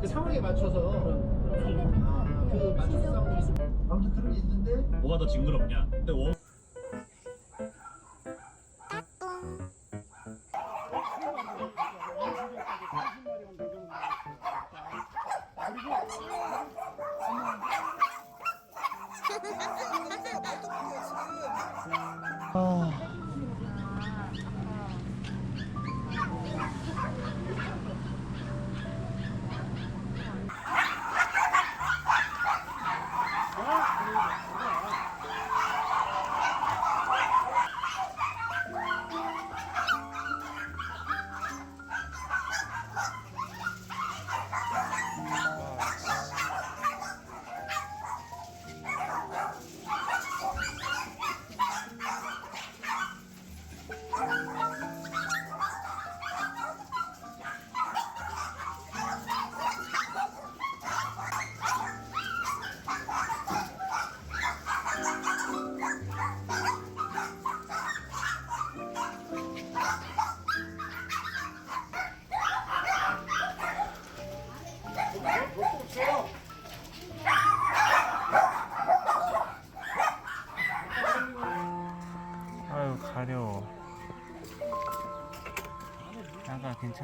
그 상황에 맞춰서 아, 그 맞춰서 싸우는 아무튼 그런 게 있는데 뭐가 더 징그럽냐? 근데 원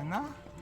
나가 괜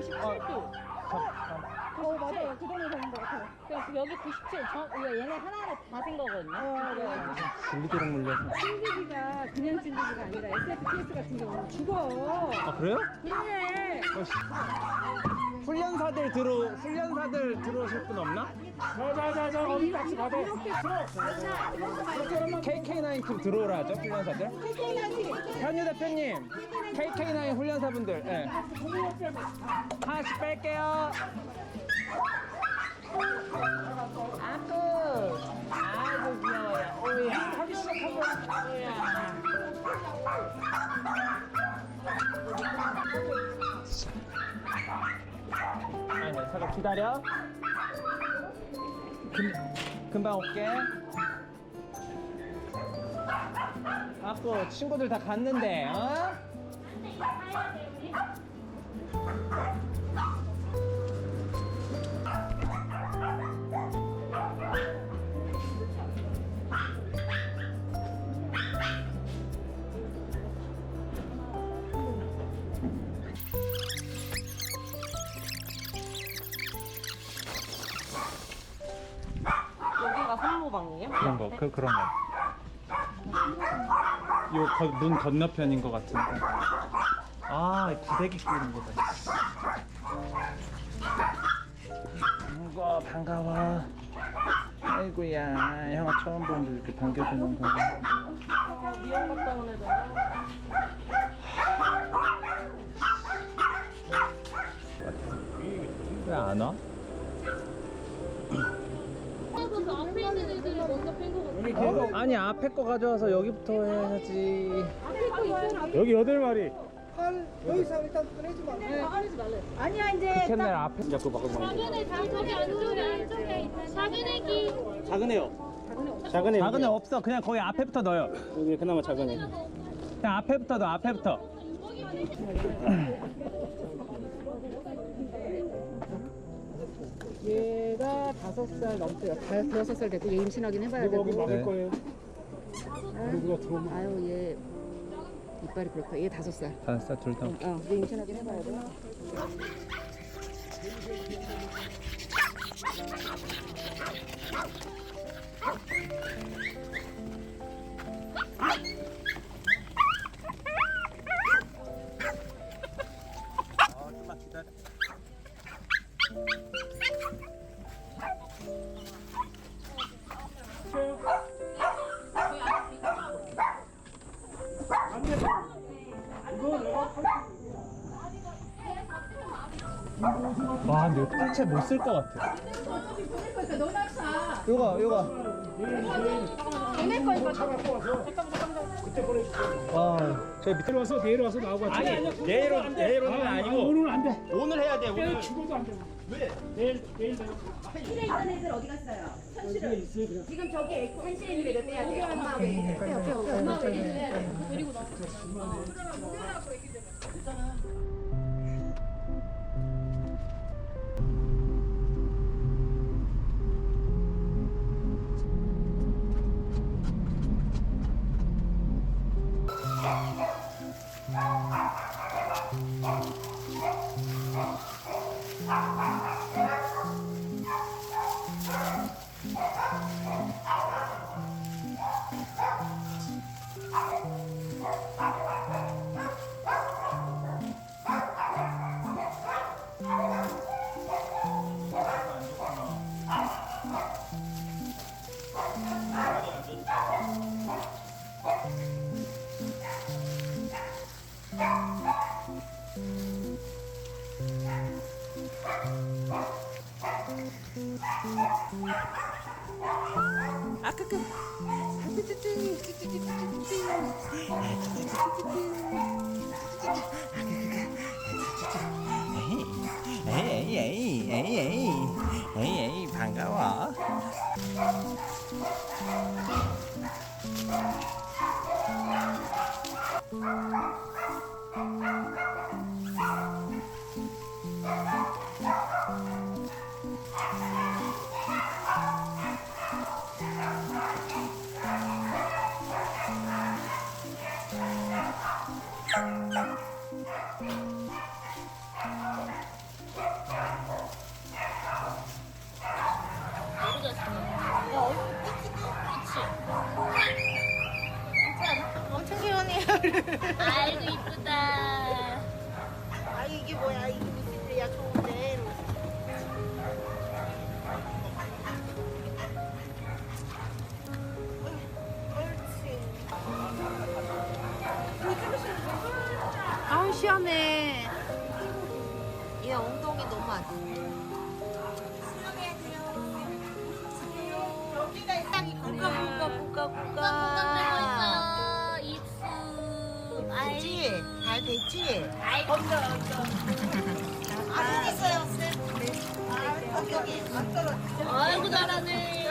98도. 어, 어, 맞아요. 그 정도 되는 것 같아요. 그래서 여기 97. 저, 이거 얘네 하나하나 다 생거거든요. 어, 네. 줄기랑 물려서. 찜질기가 그냥 찜질기가 아니라 SFPS 같은 경우는 죽어. 아, 그래요? 그래. 어, 훈련사들 들어 훈련사들 들어오실 분 없나? 자자자자 어디 같이 가자. KK9 팀 들어오라죠 훈련사들 현유 대표님 KK9 훈련사분들 예. 하나씩 뺄게요 아구 아이고 귀여워요 오야 하기 시작하고 오야 기다려 금, 금방 올게 아고 친구들 다 갔는데 어? 거, 그, 그런 거. 요, 거, 문 건너편인 것 같은데. 아, 구데기 끼는 거다. 아이고, 반가워. 아이고야, 형아 처음 보는데 이렇게 반겨주는 거. 미용 갔다 온 애들. 왜안 와? 아니, 앞에 거 가져와서 여기부터 해야지. 앞에 거. 여기 여덟 마리. 아니야, 이제. 캐넬 앞에. 야, 그거 막으면 작은 애 다 저기 안쪽에 안쪽에 있는 작은 애기 작은 애요. 작은 애. 작은 애 없어. 그냥 거기 앞에부터 넣어요. 여기 그나마 작은 애. 그냥 앞에부터 넣어. 앞에부터. 다섯 살 넘대요. 다 다섯 살 됐고 얘 임신하긴 해봐야 되고. 네. 거예요. 누구가 들어오면 아유 얘 이빨이 그렇다. 얘 다섯 살. 다섯 살 둘 다. 어, 얘 임신하긴 해봐야 돼. 채 못 쓸 것 같아. 요거, 요거. 와, 저 밑에 와서 내일 와서 나오고 아니, 내일 오- 내일 오는 건 아니고 오늘 안 돼. 오늘 해야 돼, 오늘. 내일 죽어도 안 돼. 왜? 내일 내일 내일. 있던 애들 어디 갔어요? 있어요 그냥. 지금 저기 에코 현실에 있는 애들 빼야 돼요. 엄마 왜 이래? 엄마 왜 이래? 에이 에이 에 이 에이 에이 에이 반가워 아이고 이쁘다. 아 이게 뭐야? 이게 무슨 일이야? 좋은데. 아우 시원해. 얘 엉덩이 너무 안 부까 부까 부까 부까 됐지? 잘 됐지? 아이고 안 되겠어요 쌤 아, 여기 안 떨어져 아이고 잘하네.